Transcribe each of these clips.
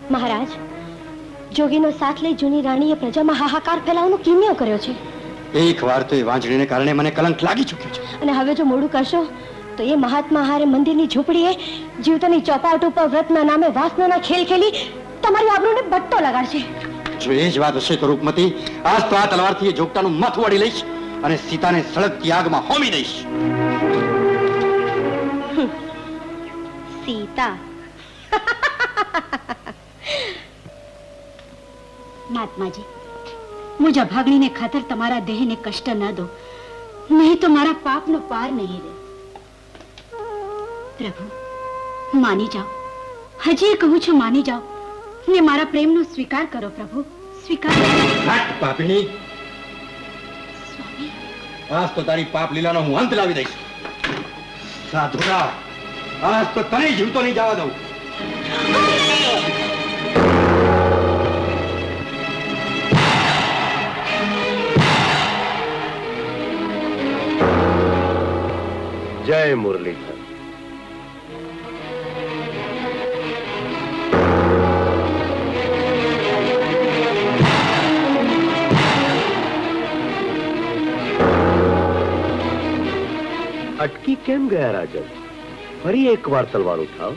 મહારાજ જોગીનો સાથ લઈ જૂની રાણીએ પ્રજામાં હાહાકાર ફેલાવવાનો કિમ્યો કર્યો છે. એક વાર તો એ વાંચણીને કારણે મને કલંક લાગી ચૂક્યો છે. અને હવે જો મોડું કરશો તો એ મહાત્મા હારે મંદિરની ઝૂંપડીએ જીવતાની ચોપાટ ઉપર વ્રતના નામે વાસનાના ખેલ ખેલી તમારી આબરૂને બટ્ટો લગાડશે. જો એ જ વાત હશે તો રૂપમતી આજ તો આ તલવારથી એ જોગતાનું માથું વાળી લઈશ અને સીતાને સળગતી આગમાં હોમી દઈશ. સીતા. મહાત્માજી મુજ અભાગણીને ખાતર તમારા દેહને કષ્ટ ન દો નહીં તો મારા પાપનો પાર નહીં રહે. પ્રભુ માની જાઓ હજી કહું છું માની જાઓ. ને મારા પ્રેમનો સ્વીકાર કરો પ્રભુ સ્વીકાર પાપીણી. આજ તો તારી પાપ લીલાનો હું અંત લાવી દઈશ. સાધુરા આજ તો તને જીવતો નહીં જવા દઉં. જય મુરલીધર અટકી કેમ ગયા રાજન ફરી એકવાર તલવાર ઉઠાવ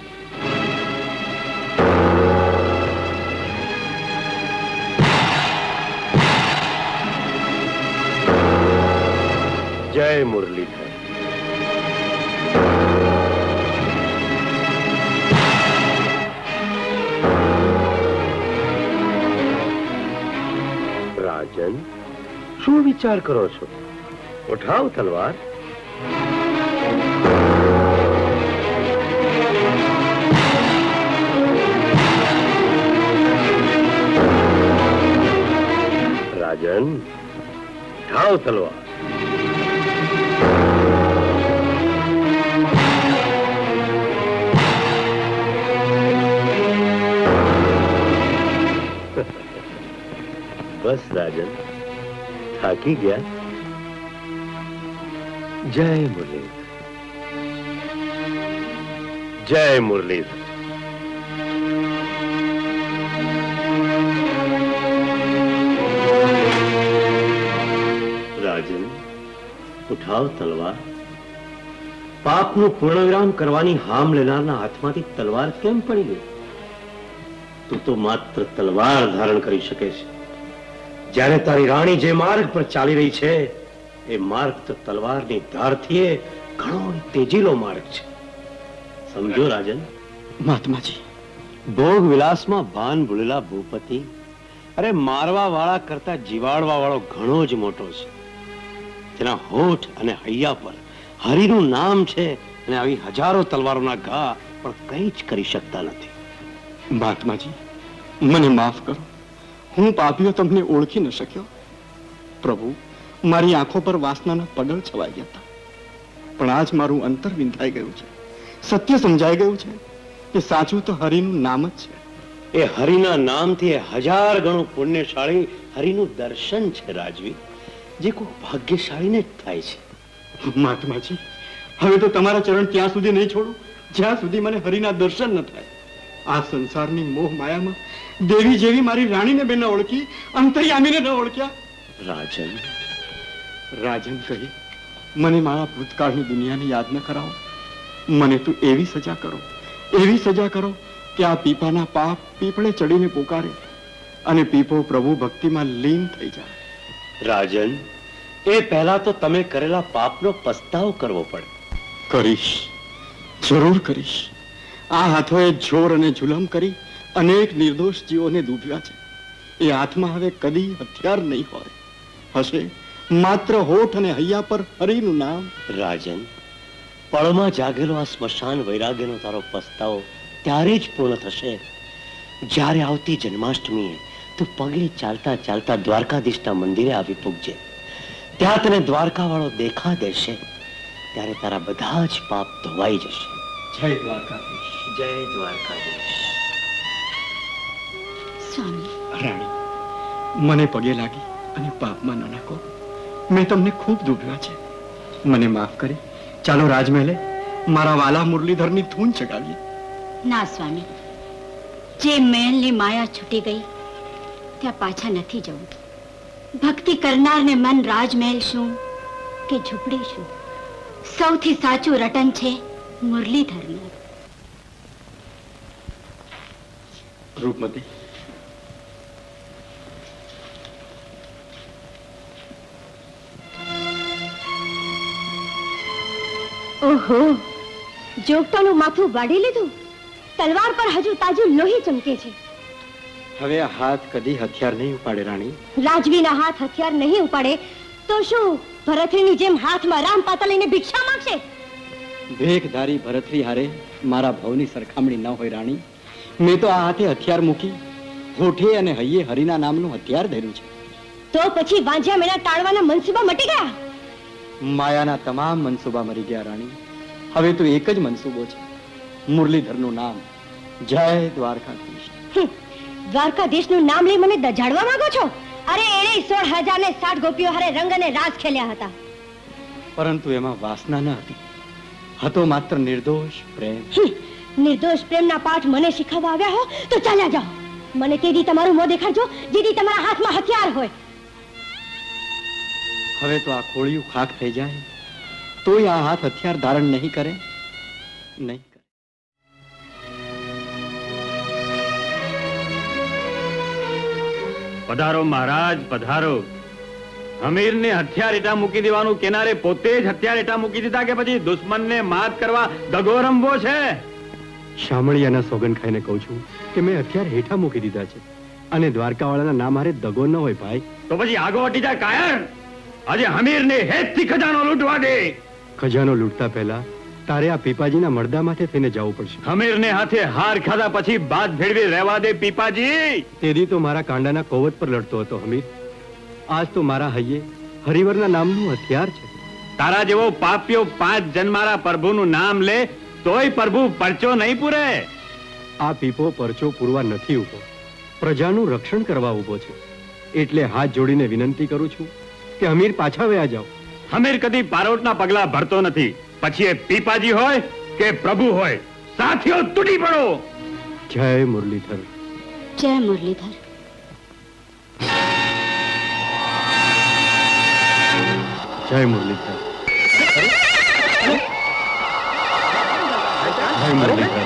જય મુરલીધર રાજન શું વિચાર કરો છો? ઉઠાવ તલવાર. રાજન ઉઠાવ તલવાર. બસ રાજન, થાકી ગયા? જય મુરલી જય મુરલી રાજન, ઉઠાવ તલવાર. પાપનું પૂર્ણવિરામ કરવાની હામ લેનારના હાથમાંથી તલવાર કેમ પડી ગઈ? તું તો માત્ર તલવાર ધારણ કરી શકે છે. જ્યારે તારી રાણી જે માર્ગ પર ચાલી રહી છે એ માર્ગ તો તલવારની ધારથી એ ઘણો તેજીલો માર્ગ છે. સમજો રાજન? મહાત્માજી. ભોગ વિલાસમાં ભાન ભૂલેલા ભૂપતિ અરે મારવા વાળા કરતા જીવાડવા વાળો ઘણો જ મોટો છે. તેના હોઠ અને હૈયા પર હરિનું નામ છે અને આવી હજારો તલવારોના ઘા પણ કંઈ જ કરી શકતા નથી. મહાત્માજી મને માફ કરો. હું પાપીઓ તમને ઓળખી ન શક્યો. પ્રભુ મારી આંખો પર વાસનાના પગલ છવાઈ ગયા હતા. પણ આજ મારું અંતર વિંધાઈ ગયું છે. સત્ય સમજાઈ ગયું છે કે સાચું તો હરિનું નામ જ છે. એ હરિના નામથી એ હજાર ગણું પુણ્યશાળી હરિનું દર્શન છે રાજવી. જે કોઈ ભાગ્યશાળીને જ થાય છે. મહાત્માજી હવે તો તમારા ચરણ ત્યાં સુધી નહીં છોડું. જ્યાં સુધી મને હરિના દર્શન ન થાય. આ સંસારની મોહ માયામાં દેવી જેવી મારી રાણીને બેન ઓળખી અંતર્યામીને ન ઓળખ્યા? રાજન. રાજન કહી મને મારા ભૂતકાળની દુનિયાની યાદ ન કરાવો. મને તું એવી સજા કરો. એવી સજા કરો કે આ પીપાના પાપ પીપળે ચડીને પોકારે અને પીપો પ્રભુ ભક્તિમાં લીન થઈ જાય. રાજન એ પહેલા તો તમે કરેલા પાપનો પસ્તાવ કરવો પડે. કરીશ. જરૂર કરીશ. આ હાથોએ જોર અને જુલમ કરી અનેક નિર્દોષ જીવોને ડૂબ્યા છે. એ હાથમાં હવે કદી હથિયાર નહીં હોય. હશે, માત્ર હોઠ અને હૈયા પર હરિનું નામ રાજન. પળમાં જાગેલો આ સ્મશાન વૈરાગ્યનો તારો પસ્તાવો ત્યારે જ પૂર્ણ થશે. જ્યારે આવતી જન્માષ્ટમીએ તું પગે ચાલતા ચાલતા દ્વારકાધીશના મંદિરે આવી પૂગજે. ત્યાં તને દ્વારકા વાળો દેખા દેશે. ત્યારે તારા બધા જ પાપ ધોવાઈ જશે. જય દ્વારકાધીશ. જય દ્વારકાધીશ. સ્વામી. રાણી મને પગે લાગી અને પાપમાં ન નાખો. મેં તમને ખૂબ દુભ્યા છે. મને માફ કરી. ચાલો રાજમહેલે મારા વાલા મુરલીધરની ધૂન ચગાવીએ. ના સ્વામી. જે મહેલની માયા છૂટી ગઈ ત્યાં પાછા નથી જવું. ભક્તિ કરનારને મન રાજમહેલ શું કે ઝૂંપડી શું? સૌથી સાચું રટન છે મુરલીધરનું. રૂપમતી. ઓહો જોગટાનું માથું વાળી લીધું? તલવાર પર હજુ તાજું લોહી ચમકે છે. હવે આ હાથ કદી હથિયાર નહીં ઉપાડે રાણી. રાજવીના હાથ હથિયાર નહીં ઉપાડે તો શું ભરતરીની જેમ હાથમાં રામ પાતા લઈને ભિક્ષા માંગશે? ભેખધારી ભરતરી હારે મારા ભવની સરખામણી ન હોય રાણી. મેં તો આ હાથે હથિયાર મૂકી હોઠે અને હૈયે હરિના નામનું હથિયાર ધર્યું છે. તો પછી વાંઝ્યા મેના ટાળવાના મનસુબા મટી ગયા? માયાના તમામ મનસુબા મરી ગયા રાણી. હવે તો એક જ મનસુબો છે મુરલીધરનું નામ. જય દ્વારકાધીશ. દ્વારકાધીશનું નામ લઈ મને દજાડવા માંગો છો? અરે એણે સોળ હજાર ને સાઠ ગોપીઓ હારે રંગ અને રાસ ખેલ્યા હતા. પરંતુ એમાં વાસના ન હતી. હતો માત્ર નિર્દોષ પ્રેમ. નિર્દોષ પ્રેમના પાઠ મને શીખવવા આવ્યા હો તો ચાલ્યા જાઓ. મને તે દી તમારું મોં દેખાડજો જેથી તમારા હાથમાં હથિયાર હોય. હવે તો આ ખોળિયું ખાક થઈ જાય. તોય આ હાથ હથિયાર ધારણ નહીં કરે? નહીં કરે. પધારો મહારાજ પધારો. હમીરને હથિયાર એટા મૂકી દેવાનું કેનારે પોતે જ હથિયાર એટા મૂકી દીધા કે પછી દુશ્મનને માત કરવા દગો રમવો છે? શામળિયાના સોગન ખાઈને કહું છું કે મેં હથિયાર હેઠા મૂકી દીધા છે. અને દ્વારકાવાળાના નામ હારે દગો ન હોય ભાઈ. તો પછી આગો હટી જાય કાયર. આજે હમીરને હેતથી ખજાનો લૂંટવા દે. ખજાનો લૂંટતા પહેલા તારે આ પીપાજીના મરદા માથે થઈને જવું પડશે. હમીરને હાથે હાર ખાધા પછી બાદ ભેળવી રહેવા દે પીપાજી. તેદી તો મારા કાંડાના કોવત પર લડતો હતો હમીર આજ તો મારા હૈયે હરિવરના નામનું હથિયાર છે. તારા જેવો પાપ્યો પાંચ જન્મારા પ્રભુનું નામ લે, તોય પ્રભુ પરચો નહીં પૂરે. આ પીપો પરચો પૂરવા નથી ઊભો પ્રજાનું રક્ષણ કરવા ઊભો છે. એટલે હાથ જોડીને વિનંતી કરું છું કે અમીર પાછા વયા જાઓ. હમીર કદી પારોટના પગલા ભરતો નથી. પછી એ પીપાજી હોય કે પ્રભુ હોય, સાથીઓ તૂટી પડો. જય મુરલીધર. જય મુરલીધર. જય મુરલીધર. જય મુરલીધર.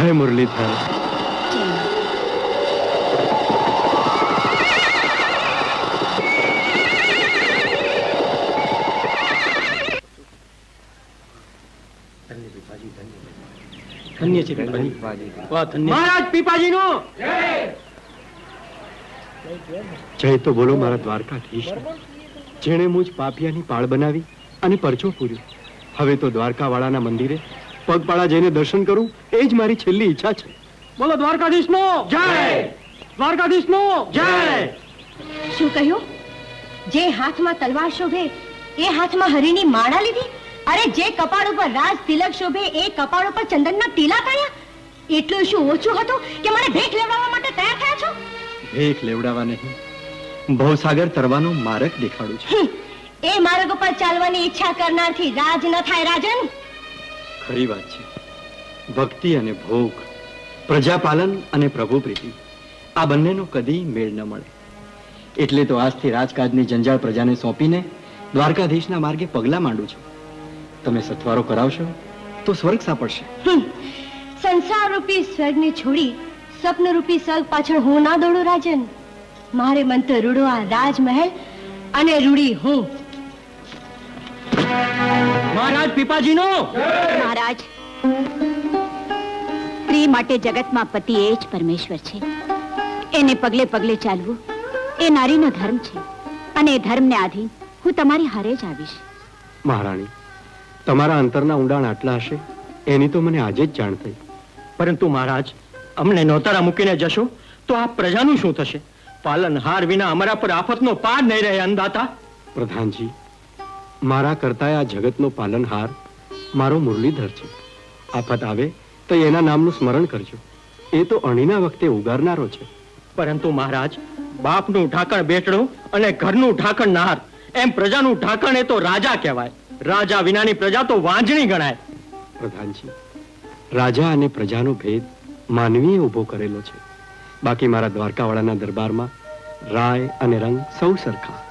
જય મુરલીધર. ધન્ય છે વાહ ધન્ય. મહારાજ પીપાજીનો! જય તો બોલો મારા દ્વારકાધીશ જેણે મુજ પાપિયાની પાળ બનાવી અને પરચો પૂર્યો. હવે તો દ્વારકાવાળાના મંદિરે પગપાળા જઈને દર્શન કરું એ જ મારી છેલ્લી ઈચ્છા છે. બોલો દ્વારકાધીશનો! જય! દ્વારકાધીશનો! જય! શું કહ્યું? જે હાથમાં તલવાર શોભે એ હાથમાં હરિની માળા લીધી? અરે જે કપાળ ઉપર રાજ તિલક શોભે એ કપાળ ઉપર ચંદનના ટીલા કર્યા એટલું શું ઓછું હતું કે મને ભેખ લેવડાવવા માટે તૈયાર થયા છો? ભેખ લેવડાવવા નહીં. ભવસાગર તરવાનો માર્ગ દેખાડું છું. એ માર્ગ ઉપર ચાલવાની ઈચ્છા કરનારથી રાજ ન થાય રાજન. ખરી વાત છે. ભક્તિ અને ભોગ, પ્રજાપાલન અને પ્રભુ પ્રીતિ, આ બંનેનો કદી મેળ ન મળે. એટલે તો આજથી રાજકાજની જંજાળ પ્રજાને સોંપીને દ્વારકાધીશના માર્ગે પગલા માંડું છું. તમે સથવારો કરાવશો તો સ્વર્ગ સાંપડશે. સંસાર રૂપી સ્વર્ગને છોડી સ્વપ્ન રૂપી સ્વર્ગ પાછળ હું ના દોડું રાજન. મારે મન તો રૂડો આ રાજમહેલ અને રૂડી હું. મહારાજ પીપાજીનો? મહારાજ સ્ત્રી માટે જગતમાં પતિ એ જ પરમેશ્વર છે. એને પગલે પગલે ચાલવું એ નારીનો ધર્મ છે. અને એ ધર્મને આધીન હું તમારી હારે જ આવીશ. મહારાણી તમારા અંતરના ઊંડાણ આટલા હશે એની તો મને આજે જ જાણ થઈ. પરંતુ મહારાજ અમને નોતરા મૂકીને જશો તો આ પ્રજાનું શું થશે? પાલનહાર વિના અમારા પર આફતનો પાર નહીં રહે અંદાતા પ્રધાનજી મારા કરતા આ જગતનો પાલનહાર મારો મુરલીધર છે. આફત આવે તો એના નામનું સ્મરણ કરજો. એ તો અણીના વખતે ઉગારનારો છે. પરંતુ મહારાજ બાપનું ઢાંકણ બેટડું અને ઘરનું ઢાંકણ નાર એમ પ્રજાનું ઢાંકણ એ તો રાજા કહેવાય. રાજા વિનાની પ્રજા તો વાંજણી ગણાય. પ્રધાનજી રાજા અને પ્રજાનો ભેદ માનવીએ ઊભો કરેલો છે. બાકી મારા દ્વારકાવાળાના દરબારમાં રાય અને રંગ સૌ સરખા.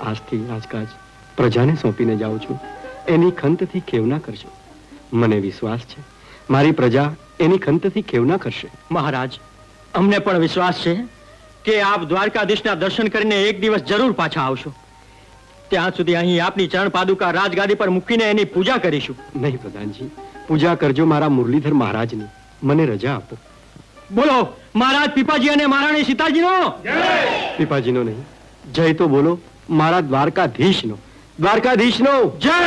આજથી આજકાજ પ્રજાને સોંપીને જાઉં છું. એની ખંતથી ખેવના કરજો. મને વિશ્વાસ છે. મારી પ્રજા એની ખંતથી ખેવના કરશે. મહારાજ અમને પણ વિશ્વાસ છે કે આપ દ્વારકાધીશના દર્શન કરીને એક દિવસ જરૂર પાછા આવશો. ત્યાં સુધી અહીં આપની ચરણ પાદુકા રાજગાદી પર મૂકીને એની પૂજા કરીશું. નહીં પ્રધાનજી. પૂજા કરજો મારા મુરલીધર મહારાજની. મને રજા આપો. બોલો મહારાજ પીપાજી અને મહારાણી સીતાજીનો? પીપાજીનો નહીં. જય તો બોલો મારા દ્વારકાધીશનો. દ્વારકાધીશનો. જય!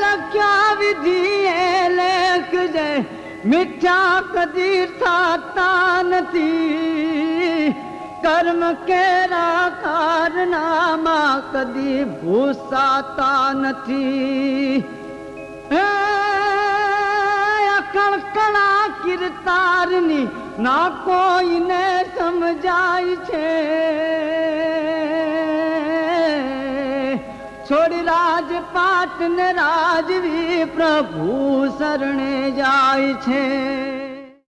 લખ્યા વિધિએ લેખજે મીઠા કદી થતા નથી કર્મ કેરા કારનામાં કદી ભૂસાતા નથી. કળકળા કિરતારની ના કોઈને સમજાય છે. છોડ રાજપાટ ને રાજવી પ્રભુ શરણે જાય છે.